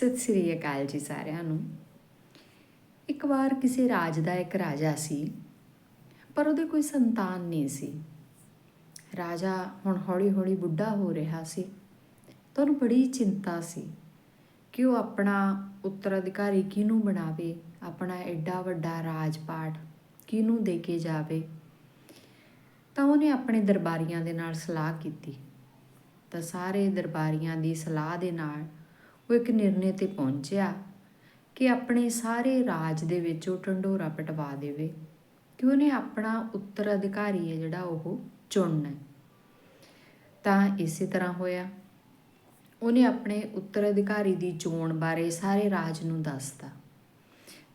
ਸਤਿ ਸ੍ਰੀ ਅਕਾਲ ਜੀ ਸਾਰਿਆਂ ਨੂੰ। ਇੱਕ ਵਾਰ ਕਿਸੇ ਰਾਜ ਦਾ ਇੱਕ ਰਾਜਾ ਸੀ, ਪਰ ਉਹਦੇ ਕੋਈ ਸੰਤਾਨ ਨਹੀਂ ਸੀ। ਰਾਜਾ ਹੁਣ ਹੌਲੀ-ਹੌਲੀ ਬੁੱਢਾ ਹੋ ਰਿਹਾ ਸੀ ਤਾਂ ਉਹਨੂੰ ਬੜੀ ਚਿੰਤਾ ਸੀ ਕਿ ਉਹ ਆਪਣਾ ਉੱਤਰਾਧਿਕਾਰੀ ਕਿਹਨੂੰ ਬਣਾਵੇ, ਆਪਣਾ ਐਡਾ ਵੱਡਾ ਰਾਜਪਾਟ ਕਿਹਨੂੰ ਦੇ ਕੇ ਜਾਵੇ। ਤਾਂ ਉਹਨੇ ਆਪਣੇ ਦਰਬਾਰੀਆਂ ਦੇ ਨਾਲ ਸਲਾਹ ਕੀਤੀ। ਤਾਂ ਸਾਰੇ ਦਰਬਾਰੀਆਂ ਦੀ ਸਲਾਹ ਦੇ ਨਾਲ ਉਹ ਇੱਕ ਨਿਰਣੇ ਤੇ ਪਹੁੰਚਿਆ ਕਿ ਆਪਣੇ ਸਾਰੇ ਰਾਜ ਦੇ ਵਿੱਚ ਉਹ ਢੰਡੋਰਾ ਪਟਵਾ ਦੇਵੇ ਕਿ ਉਹਨੇ ਆਪਣਾ ਉੱਤਰਾਧਿਕਾਰੀ ਹੈ ਜਿਹੜਾ ਉਹ ਚੁਣਨਾ ਹੈ। ਤਾਂ ਇਸੇ ਤਰ੍ਹਾਂ ਹੋਇਆ ਉਹਨੇ ਆਪਣੇ ਉੱਤਰਾਧਿਕਾਰੀ ਦੀ ਚੋਣ ਬਾਰੇ ਸਾਰੇ ਰਾਜ ਨੂੰ ਦੱਸਤਾ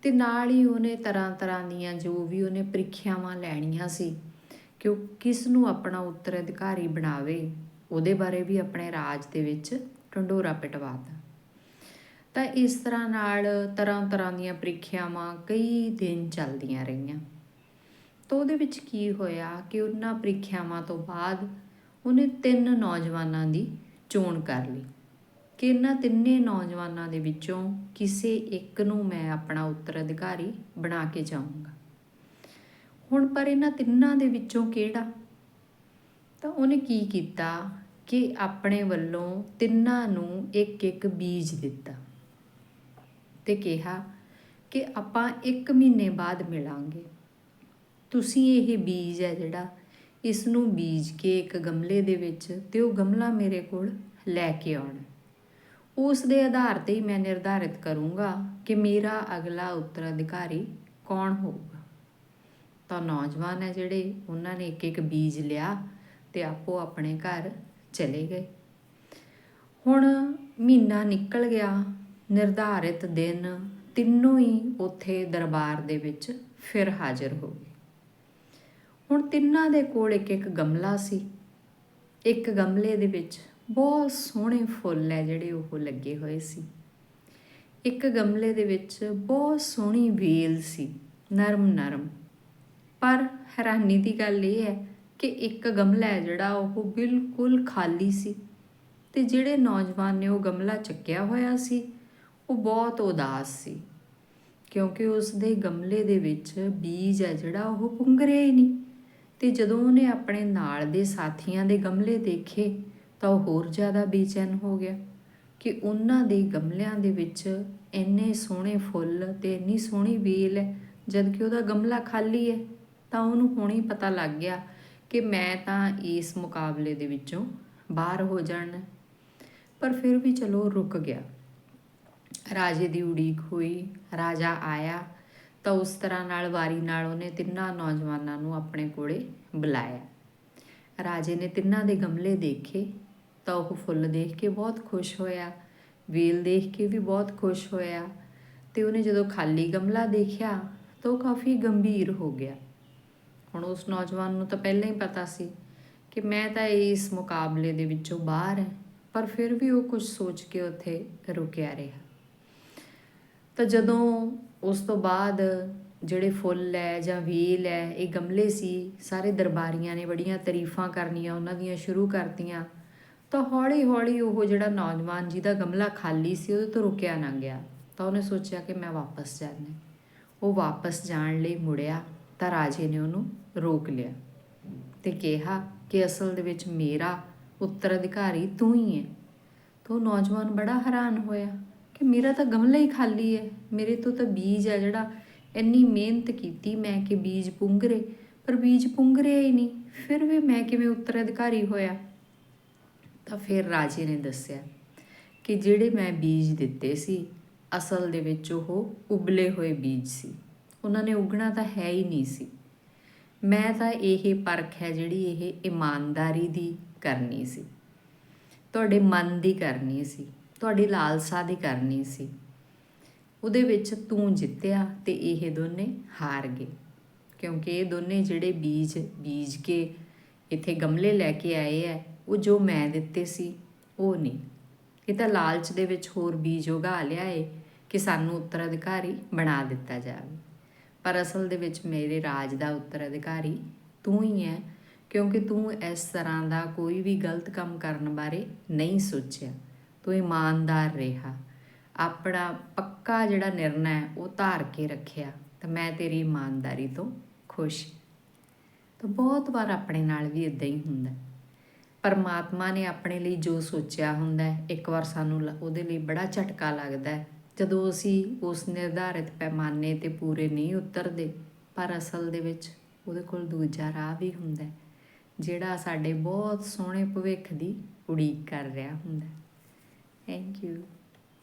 ਤੇ ਨਾਲ ਹੀ ਉਹਨੇ ਤਰ੍ਹਾਂ ਤਰ੍ਹਾਂ ਦੀਆਂ ਜੋ ਵੀ ਉਹਨੇ ਪ੍ਰੀਖਿਆਵਾਂ ਲੈਣੀਆਂ ਸੀ ਕਿ ਉਹ ਕਿਸ ਨੂੰ ਆਪਣਾ ਉੱਤਰਾਧਿਕਾਰੀ ਬਣਾਵੇ, ਉਹਦੇ ਬਾਰੇ ਵੀ ਆਪਣੇ ਰਾਜ ਦੇ ਵਿੱਚ ਢੰਡੋਰਾ ਪਿਟਵਾਤਾ ਤਾਂ ਇਸ ਤਰ੍ਹਾਂ ਨਾਲ ਤਰ੍ਹਾਂ ਤਰ੍ਹਾਂ ਦੀਆਂ ਪ੍ਰੀਖਿਆਵਾਂ ਕਈ ਦਿਨ ਚੱਲਦੀਆਂ ਰਹੀਆਂ। ਤਾਂ ਉਹਦੇ ਵਿੱਚ ਕੀ ਹੋਇਆ ਕਿ ਉਹਨਾਂ ਪ੍ਰੀਖਿਆਵਾਂ ਤੋਂ ਬਾਅਦ ਉਹਨੇ ਤਿੰਨ ਨੌਜਵਾਨਾਂ ਦੀ ਚੋਣ ਕਰ ਲਈ ਕਿ ਇਹਨਾਂ ਤਿੰਨੇ ਨੌਜਵਾਨਾਂ ਦੇ ਵਿੱਚੋਂ ਕਿਸੇ ਇੱਕ ਨੂੰ ਮੈਂ ਆਪਣਾ ਉੱਤਰਾਧਿਕਾਰੀ ਬਣਾ ਕੇ ਜਾਊਂਗਾ। ਹੁਣ ਪਰ ਇਹਨਾਂ ਤਿੰਨਾਂ ਦੇ ਵਿੱਚੋਂ ਕਿਹੜਾ? ਤਾਂ ਉਹਨੇ ਕੀ ਕੀਤਾ ਕਿ ਆਪਣੇ ਵੱਲੋਂ ਤਿੰਨਾਂ ਨੂੰ ਇੱਕ ਇੱਕ ਬੀਜ ਦਿੱਤਾ। ਤੇ ਕਿਹਾ ਕਿ ਆਪਾਂ 1 ਮਹੀਨੇ ਬਾਅਦ ਮਿਲਾਂਗੇ। ਤੁਸੀਂ ਇਹ ਬੀਜ ਹੈ ਜਿਹੜਾ ਇਸ ਨੂੰ ਬੀਜ ਕੇ ਇੱਕ ਗਮਲੇ ਦੇ ਵਿੱਚ ਤੇ ਉਹ ਗਮਲਾ ਮੇਰੇ ਕੋਲ ਲੈ ਕੇ ਆਉਣਾ। ਉਸ ਦੇ ਆਧਾਰ ਤੇ ਹੀ ਮੈਂ ਨਿਰਧਾਰਿਤ ਕਰੂੰਗਾ ਕਿ ਮੇਰਾ ਅਗਲਾ ਉੱਤਰਾਧਿਕਾਰੀ ਕੌਣ ਹੋਊਗਾ। ਤਾਂ ਨੌਜਵਾਨ ਹੈ ਜਿਹੜੇ, ਉਹਨਾਂ ਨੇ ਇੱਕ ਇੱਕ ਬੀਜ ਲਿਆ ਤੇ ਆਪੋ ਆਪਣੇ ਘਰ ਚਲੇ ਗਏ। ਹੁਣ ਮਹੀਨਾ ਨਿਕਲ ਗਿਆ ਨਿਰਧਾਰਿਤ ਦਿਨ ਤਿੰਨੋਂ ਹੀ ਉੱਥੇ ਦਰਬਾਰ ਦੇ ਵਿੱਚ ਫਿਰ ਹਾਜ਼ਰ ਹੋ ਗਏ। ਹੁਣ ਤਿੰਨਾਂ ਦੇ ਕੋਲ ਇੱਕ ਇੱਕ ਗਮਲਾ ਸੀ। ਇੱਕ ਗਮਲੇ ਦੇ ਵਿੱਚ ਬਹੁਤ ਸੋਹਣੇ ਫੁੱਲ ਹੈ ਜਿਹੜੇ ਉਹ ਲੱਗੇ ਹੋਏ ਸੀ। ਇੱਕ ਗਮਲੇ ਦੇ ਵਿੱਚ ਬਹੁਤ ਸੋਹਣੀ ਵੇਲ ਸੀ ਨਰਮ ਨਰਮ ਪਰ ਹੈਰਾਨੀ ਦੀ ਗੱਲ ਇਹ ਹੈ ਕਿ ਇੱਕ ਗਮਲਾ ਹੈ ਜਿਹੜਾ ਉਹ ਬਿਲਕੁਲ ਖਾਲੀ ਸੀ ਤੇ ਜਿਹੜੇ ਨੌਜਵਾਨ ਨੇ ਉਹ ਗਮਲਾ ਚੱਕਿਆ ਹੋਇਆ ਸੀ ਉਹ ਬਹੁਤ ਉਦਾਸ ਸੀ, ਕਿਉਂਕਿ ਉਸ ਦੇ ਗਮਲੇ ਦੇ ਵਿੱਚ ਬੀਜ ਹੈ ਜਿਹੜਾ ਉਹ ਪੁੰਗਰਿਆ ਹੀ ਨਹੀਂ। ਤੇ ਜਦੋਂ ਉਹਨੇ ਆਪਣੇ ਨਾਲ ਦੇ ਸਾਥੀਆਂ ਦੇ ਗਮਲੇ ਦੇਖੇ, ਤਾਂ ਉਹ ਹੋਰ ਜ਼ਿਆਦਾ ਬੇਚੈਨ ਹੋ ਗਿਆ ਕਿ ਉਹਨਾਂ ਦੇ ਗਮਲਿਆਂ ਦੇ ਵਿੱਚ ਇੰਨੇ ਸੋਹਣੇ ਫੁੱਲ ਤੇ ਇੰਨੀ ਸੋਹਣੀ ਵੇਲ ਹੈ ਜਦ ਕਿ ਉਹਦਾ ਗਮਲਾ ਖਾਲੀ ਹੈ, ਤਾਂ ਉਹਨੂੰ ਹੁਣੇ ਪਤਾ ਲੱਗ ਗਿਆ ਕਿ ਮੈਂ ਤਾਂ ਇਸ ਮੁਕਾਬਲੇ ਦੇ ਵਿੱਚੋਂ ਬਾਹਰ ਹੋ ਜਾਣਾ। ਪਰ ਫਿਰ ਵੀ ਚਲੋ ਰੁਕ ਗਿਆ। ਰਾਜੇ ਦੀ ਉਡੀਕ ਹੋਈ, ਰਾਜਾ ਆਇਆ ਤਾਂ ਉਸ ਤਰ੍ਹਾਂ ਨਾਲ ਵਾਰੀ ਨਾਲ ਉਹਨੇ ਤਿੰਨਾਂ ਨੌਜਵਾਨਾਂ ਨੂੰ ਆਪਣੇ ਕੋਲੇ ਬੁਲਾਇਆ। ਰਾਜੇ ਨੇ ਤਿੰਨਾਂ ਦੇ ਗਮਲੇ ਦੇਖੇ ਤਾਂ ਉਹ ਫੁੱਲ ਦੇਖ ਕੇ ਬਹੁਤ ਖੁਸ਼ ਹੋਇਆ, ਵੇਲ ਦੇਖ ਕੇ ਵੀ ਬਹੁਤ ਖੁਸ਼ ਹੋਇਆ ਤੇ ਉਹਨੇ ਜਦੋਂ ਖਾਲੀ ਗਮਲਾ ਦੇਖਿਆ ਤਾਂ ਉਹ ਕਾਫੀ ਗੰਭੀਰ ਹੋ ਗਿਆ। ਹੁਣ ਉਸ ਨੌਜਵਾਨ ਨੂੰ ਤਾਂ ਪਹਿਲਾਂ ਹੀ ਪਤਾ ਸੀ ਕਿ ਮੈਂ ਤਾਂ ਇਸ ਮੁਕਾਬਲੇ ਦੇ ਵਿੱਚੋਂ ਬਾਹਰ ਹਾਂ, ਪਰ ਫਿਰ ਵੀ ਉਹ ਕੁਝ ਸੋਚ ਕੇ ਉੱਥੇ ਰੁਕਿਆ ਰਿਹਾ। ਤਾਂ ਜਦੋਂ ਉਸ ਤੋਂ ਬਾਅਦ ਜਿਹੜੇ ਫੁੱਲ ਹੈ ਜਾਂ ਵੇਲ ਹੈ, ਇਹ ਗਮਲੇ ਸੀ, ਸਾਰੇ ਦਰਬਾਰੀਆਂ ਨੇ ਬੜੀਆਂ ਤਾਰੀਫਾਂ ਕਰਨੀਆਂ, ਉਹਨਾਂ ਦੀਆਂ ਸ਼ੁਰੂ ਕਰਤੀਆਂ, ਤਾਂ ਹੌਲੀ-ਹੌਲੀ ਉਹ ਜਿਹੜਾ ਨੌਜਵਾਨ ਜਿਹਦਾ ਗਮਲਾ ਖਾਲੀ ਸੀ, ਉਹਦੇ ਤੋਂ ਰੁਕਿਆ ਨਾ ਗਿਆ। ਤਾਂ ਉਹਨੇ ਸੋਚਿਆ ਕਿ ਮੈਂ ਵਾਪਸ ਜਾਣਾ ਉਹ ਵਾਪਸ ਜਾਣ ਲਈ ਮੁੜਿਆ, ਤਾਂ ਰਾਜੇ ਨੇ ਉਹਨੂੰ ਰੋਕ ਲਿਆ ਤੇ ਕਿਹਾ ਕਿ ਅਸਲ ਦੇ ਵਿੱਚ ਮੇਰਾ ਉੱਤਰਾਧਿਕਾਰੀ ਤੂੰ ਹੀ ਹੈ। ਤਾਂ ਉਹ ਨੌਜਵਾਨ ਬੜਾ ਹੈਰਾਨ ਹੋਇਆ। ਕਿ ਮੇਰਾ ਤਾਂ ਗਮਲਾ ਹੀ ਖਾਲੀ ਹੈ ਮੇਰੇ ਤੋਂ ਤਾਂ ਬੀਜ ਹੈ ਜਿਹੜਾ। ਇੰਨੀ ਮਿਹਨਤ ਕੀਤੀ ਮੈਂ ਕਿ ਬੀਜ ਪੁੰਗਰੇ, ਪਰ ਬੀਜ ਪੁੰਗਰਿਆ ਹੀ ਨਹੀਂ। ਫਿਰ ਵੀ ਮੈਂ ਕਿਵੇਂ ਉੱਤਰਾਧਿਕਾਰੀ ਹੋਇਆ? ਤਾਂ ਫਿਰ ਰਾਜੇ ਨੇ ਦੱਸਿਆ ਕਿ ਜਿਹੜੇ ਮੈਂ ਬੀਜ ਦਿੱਤੇ ਸੀ, ਅਸਲ ਦੇ ਵਿੱਚ ਉਹ ਉਬਲੇ ਹੋਏ ਬੀਜ ਸੀ। ਉਹਨਾਂ ਨੇ ਉਗਣਾ ਤਾਂ ਹੈ ਹੀ ਨਹੀਂ ਸੀ। ਮੈਂ ਤਾਂ ਇਹ ਪਰਖ ਹੈ ਜਿਹੜੀ ਇਹ ਇਮਾਨਦਾਰੀ ਦੀ ਕਰਨੀ ਸੀ। ਤੁਹਾਡੇ ਮਨ ਦੀ ਕਰਨੀ ਸੀ। ਤੁਹਾਡੀ ਲਾਲਸਾ ਦੀ ਕਰਨੀ ਸੀ। ਉਹਦੇ ਵਿੱਚ ਤੂੰ ਜਿੱਤਿਆ ਤੇ ਇਹ ਦੋਨੇ ਹਾਰ ਗਏ। ਕਿਉਂਕਿ ਇਹ ਦੋਨੇ ਜਿਹੜੇ ਬੀਜ ਬੀਜ ਕੇ ਇੱਥੇ ਗਮਲੇ ਲੈ ਕੇ ਆਏ ਐ, ਉਹ ਜੋ ਮੈਂ ਦਿੱਤੇ ਸੀ, ਉਹ ਨਹੀਂ। ਇਹ ਤਾਂ ਲਾਲਚ ਦੇ ਵਿੱਚ ਹੋਰ ਬੀਜ ਉਗਾ ਲਿਆ ਏ ਕਿ ਸਾਨੂੰ ਉੱਤਰਾਧਿਕਾਰੀ ਬਣਾ ਦਿੱਤਾ ਜਾਵੇ। ਪਰ ਅਸਲ ਦੇ ਵਿੱਚ ਮੇਰੇ ਰਾਜ ਦਾ ਉੱਤਰਾਧਿਕਾਰੀ ਤੂੰ ਹੀ ਹੈ ਕਿਉਂਕਿ ਤੂੰ ਇਸ ਤਰ੍ਹਾਂ ਦਾ ਕੋਈ ਵੀ ਗਲਤ ਕੰਮ ਕਰਨ ਬਾਰੇ ਨਹੀਂ ਸੋਚਿਆ। ਤੂੰ ਇਮਾਨਦਾਰ ਰਿਹਾ। ਆਪਣਾ ਪੱਕਾ ਜਿਹੜਾ ਨਿਰਣਾ ਹੈ, ਉਹ ਧਾਰ ਕੇ ਰੱਖਿਆ, ਤਾਂ ਮੈਂ ਤੇਰੀ ਇਮਾਨਦਾਰੀ ਤੋਂ ਖੁਸ਼। ਤਾਂ ਬਹੁਤ ਵਾਰ ਆਪਣੇ ਨਾਲ ਵੀ ਇਦਾਂ ਹੀ ਹੁੰਦਾ ਪਰਮਾਤਮਾ ਨੇ ਆਪਣੇ ਲਈ ਜੋ ਸੋਚਿਆ ਹੁੰਦਾ ਹੈ, ਇੱਕ ਵਾਰ ਸਾਨੂੰ ਲ- ਉਹਦੇ ਲਈ ਬੜਾ ਝਟਕਾ ਲੱਗਦਾ ਹੈ। ਜਦੋਂ ਅਸੀਂ ਉਸ ਨਿਰਧਾਰਿਤ ਪੈਮਾਨੇ ਤੇ ਪੂਰੇ ਨਹੀਂ ਉਤਰਦੇ, ਪਰ ਅਸਲ ਦੇ ਵਿੱਚ ਉਹਦੇ ਕੋਲ ਦੂਜਾ ਰਾਹ ਵੀ ਹੁੰਦਾ ਜਿਹੜਾ ਸਾਡੇ ਬਹੁਤ ਸੋਹਣੇ ਭਵਿੱਖ ਦੀ ਉਡੀਕ ਕਰ ਰਿਹਾ ਹੁੰਦਾ Thank you.